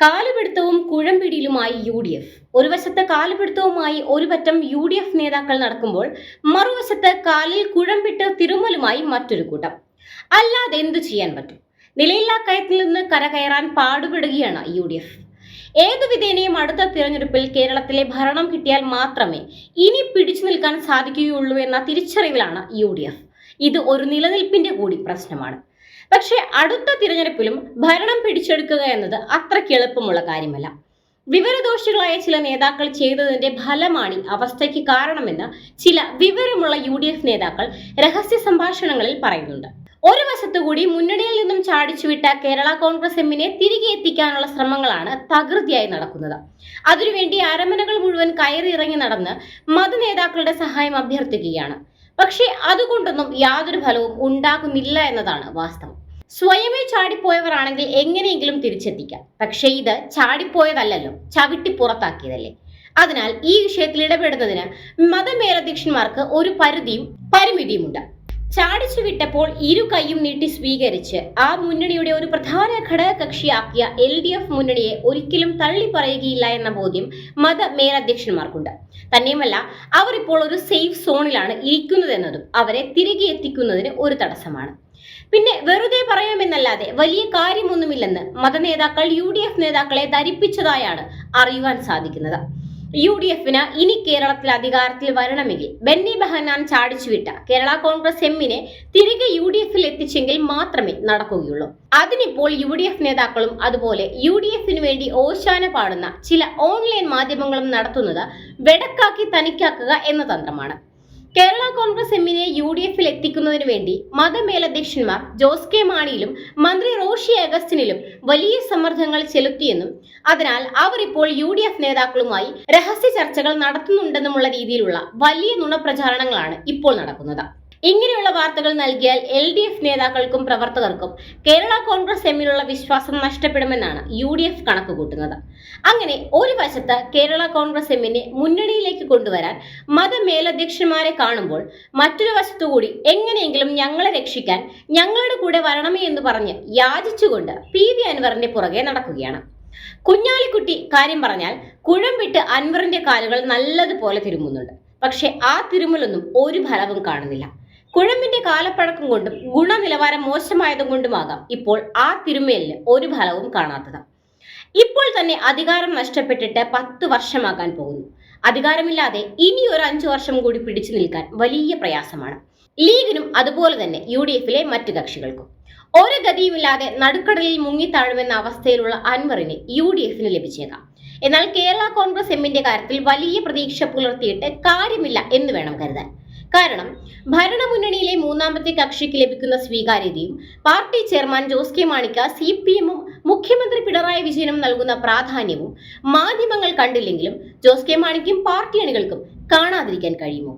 കാലുപിടുത്തവും കുഴമ്പിടിയിലുമായി U D F ഒരു വശത്ത് കാലുപിടുത്തവുമായി ഒരു പറ്റം യു ഡി എഫ് നേതാക്കൾ നടക്കുമ്പോൾ മറുവശത്ത് കാലിൽ കുഴമ്പിട്ട് തിരുമലുമായി മറ്റൊരു കൂട്ടം. അല്ലാതെ എന്തു ചെയ്യാൻ പറ്റും? നിലയില്ലാ കയത്തിൽ നിന്ന് കരകയറാൻ പാടുപെടുകയാണ് യു ഡി എഫ് ഏതു വിധേനയും അടുത്ത തിരഞ്ഞെടുപ്പിൽ കേരളത്തിലെ ഭരണം കിട്ടിയാൽ മാത്രമേ ഇനി പിടിച്ചു നിൽക്കാൻ സാധിക്കുകയുള്ളൂ എന്ന തിരിച്ചറിവിലാണ് യു ഡി എഫ് ഇത് ഒരു നിലനിൽപ്പിന്റെ കൂടി പ്രശ്നമാണ്. പക്ഷേ അടുത്ത തിരഞ്ഞെടുപ്പിലും ഭരണം പിടിച്ചെടുക്കുക എന്നത് അത്രയ്ക്ക് എളുപ്പമുള്ള കാര്യമല്ല. വിവരദോഷികളായ ചില നേതാക്കൾ ചെയ്തതിന്റെ ഫലമാണ് ഈ അവസ്ഥയ്ക്ക് കാരണമെന്ന് ചില വിവരമുള്ള യു ഡി എഫ് നേതാക്കൾ രഹസ്യ സംഭാഷണങ്ങളിൽ പറയുന്നുണ്ട്. ഒരു വശത്തുകൂടി മുന്നണിയിൽ നിന്നും ചാടിച്ചുവിട്ട കേരള കോൺഗ്രസ് എമ്മിനെ തിരികെ എത്തിക്കാനുള്ള ശ്രമങ്ങളാണ് തകൃതിയായി നടക്കുന്നത്. അതിനുവേണ്ടി അരമനകൾ മുഴുവൻ കയറിയിറങ്ങി നടന്ന് മതനേതാക്കളുടെ സഹായം അഭ്യർത്ഥിക്കുകയാണ്. പക്ഷേ അതുകൊണ്ടൊന്നും യാതൊരു ഫലവും ഉണ്ടാകുന്നില്ല എന്നതാണ് വാസ്തവം. സ്വയമേ ചാടിപ്പോയവരാണെങ്കിൽ എങ്ങനെയെങ്കിലും തിരിച്ചെത്തിക്കാം. പക്ഷേ ഇത് ചാടിപ്പോയതല്ലല്ലോ ചവിട്ടി പുറത്താക്കിയതല്ലേ? അതിനാൽ ഈ വിഷയത്തിൽ ഇടപെടുന്നതിന് മതമേലധ്യക്ഷന്മാർക്ക് ഒരു പരിധിയും പരിമിതിയുമുണ്ട്. ചാടിച്ചു വിട്ടപ്പോൾ ഇരു കൈയും നീട്ടി സ്വീകരിച്ച് ആ മുന്നണിയുടെ ഒരു പ്രധാന ഘടകകക്ഷിയാക്കിയ എൽ ഡി എഫ് മുന്നണിയെ ഒരിക്കലും തള്ളി പറയുകയില്ല എന്ന ബോധ്യം മത മേലധ്യക്ഷന്മാർക്കുണ്ട് തന്നെയുമല്ല അവർ ഇപ്പോൾ ഒരു സേഫ് സോണിലാണ് ഇരിക്കുന്നതെന്നതും അവരെ തിരികെ എത്തിക്കുന്നതിന് ഒരു തടസ്സമാണ്. പിന്നെ വെറുതെ പറയാമെന്നല്ലാതെ വലിയ കാര്യമൊന്നുമില്ലെന്ന് മതനേതാക്കൾ യു ഡി എഫ് നേതാക്കളെ ധരിപ്പിച്ചതായാണ് അറിയുവാൻ സാധിക്കുന്നത്. യു ഡി എഫിന് ഇനി കേരളത്തിൽ അധികാരത്തിൽ വരണമെങ്കിൽ ബെന്നി ബെഹനാൻ ചാടിച്ചുവിട്ട കേരള കോൺഗ്രസ് എമ്മിനെ തിരികെ യു ഡി എഫിൽ എത്തിച്ചെങ്കിൽ മാത്രമേ നടക്കുകയുള്ളൂ. അതിനിപ്പോൾ യു ഡി എഫ് നേതാക്കളും അതുപോലെ യു ഡി എഫിന് വേണ്ടി ഓശാന പാടുന്ന ചില ഓൺലൈൻ മാധ്യമങ്ങളും നടത്തുന്നത് വെടക്കാക്കി തനിക്കാക്കുക എന്ന തന്ത്രമാണ്. കേരള കോൺഗ്രസ് എമ്മിനെ യു ഡി എഫിൽ എത്തിക്കുന്നതിന് വേണ്ടി മതമേലധ്യക്ഷന്മാർ ജോസ് കെ മാണിയിലും മന്ത്രി റോഷി അഗസ്റ്റിനിലും വലിയ സമ്മർദ്ദങ്ങൾ ചെലുത്തിയെന്നും അതിനാൽ അവർ ഇപ്പോൾ യു ഡി എഫ് നേതാക്കളുമായി രഹസ്യ ചർച്ചകൾ നടത്തുന്നുണ്ടെന്നുമുള്ള രീതിയിലുള്ള വലിയ നുണപ്രചാരണങ്ങളാണ് ഇപ്പോൾ നടക്കുന്നത്. ഇങ്ങനെയുള്ള വാർത്തകൾ നൽകിയാൽ എൽ ഡി എഫ് നേതാക്കൾക്കും പ്രവർത്തകർക്കും കേരള കോൺഗ്രസ് എമ്മിലുള്ള വിശ്വാസം നഷ്ടപ്പെടുമെന്നാണ് യു ഡി എഫ് കണക്കുകൂട്ടുന്നത്. അങ്ങനെ ഒരു വശത്ത് കേരള കോൺഗ്രസ് എമ്മിനെ മുന്നണിയിലേക്ക് കൊണ്ടുവരാൻ മതമേലധ്യക്ഷന്മാരെ കാണുമ്പോൾ മറ്റൊരു വശത്തുകൂടി എങ്ങനെയെങ്കിലും ഞങ്ങളെ രക്ഷിക്കാൻ ഞങ്ങളുടെ കൂടെ വരണമേ എന്ന് പറഞ്ഞ് യാചിച്ചുകൊണ്ട് പി വി അൻവറിന്റെ പുറകെ നടക്കുകയാണ്. കുഞ്ഞാലിക്കുട്ടി കാര്യം പറഞ്ഞാൽ കുഴം വിട്ട് അൻവറിന്റെ കാലുകൾ നല്ലതുപോലെ തിരുമുന്നുണ്ട്. പക്ഷെ ആ തിരുമലൊന്നും ഒരു ഫലവും കാണുന്നില്ല. കുഴമ്പിന്റെ കാലപ്പഴക്കം കൊണ്ടും ഗുണനിലവാരം മോശമായതും കൊണ്ടുമാകാം ഇപ്പോൾ ആ തിരുമേലിന് ഒരു ഫലവും കാണാത്തത്. ഇപ്പോൾ തന്നെ അധികാരം നഷ്ടപ്പെട്ടിട്ട് പത്ത് വർഷമാകാൻ പോകുന്നു. അധികാരമില്ലാതെ ഇനി ഒരു അഞ്ചു വർഷം കൂടി പിടിച്ചു നിൽക്കാൻ വലിയ പ്രയാസമാണ്. ലീഗിനും അതുപോലെ തന്നെ യു ഡി എഫിലെ മറ്റു കക്ഷികൾക്കും. ഒരു ഗതിയുമില്ലാതെ നടുക്കടലിൽ മുങ്ങിത്താഴുമെന്ന അവസ്ഥയിലുള്ള അൻവറിന് യു ഡി എഫിന് ലഭിച്ചേക്കാം. എന്നാൽ കേരള കോൺഗ്രസ് എമ്മിന്റെ കാര്യത്തിൽ വലിയ പ്രതീക്ഷ പുലർത്തിയിട്ട് കാര്യമില്ല എന്ന് വേണം കരുതാൻ. കാരണം ഭരണമുന്നണിയിലെ മൂന്നാമത്തെ കക്ഷിക്ക് ലഭിക്കുന്ന സ്വീകാര്യതയും പാർട്ടി ചെയർമാൻ ജോസ് കെ മാണിക്ക സി പി എമ്മും മുഖ്യമന്ത്രി പിണറായി വിജയനും നൽകുന്ന പ്രാധാന്യവും മാധ്യമങ്ങൾ കണ്ടില്ലെങ്കിലും ജോസ് കെ മാണിക്കും പാർട്ടി അണികൾക്കും കാണാതിരിക്കാൻ കഴിയുമോ?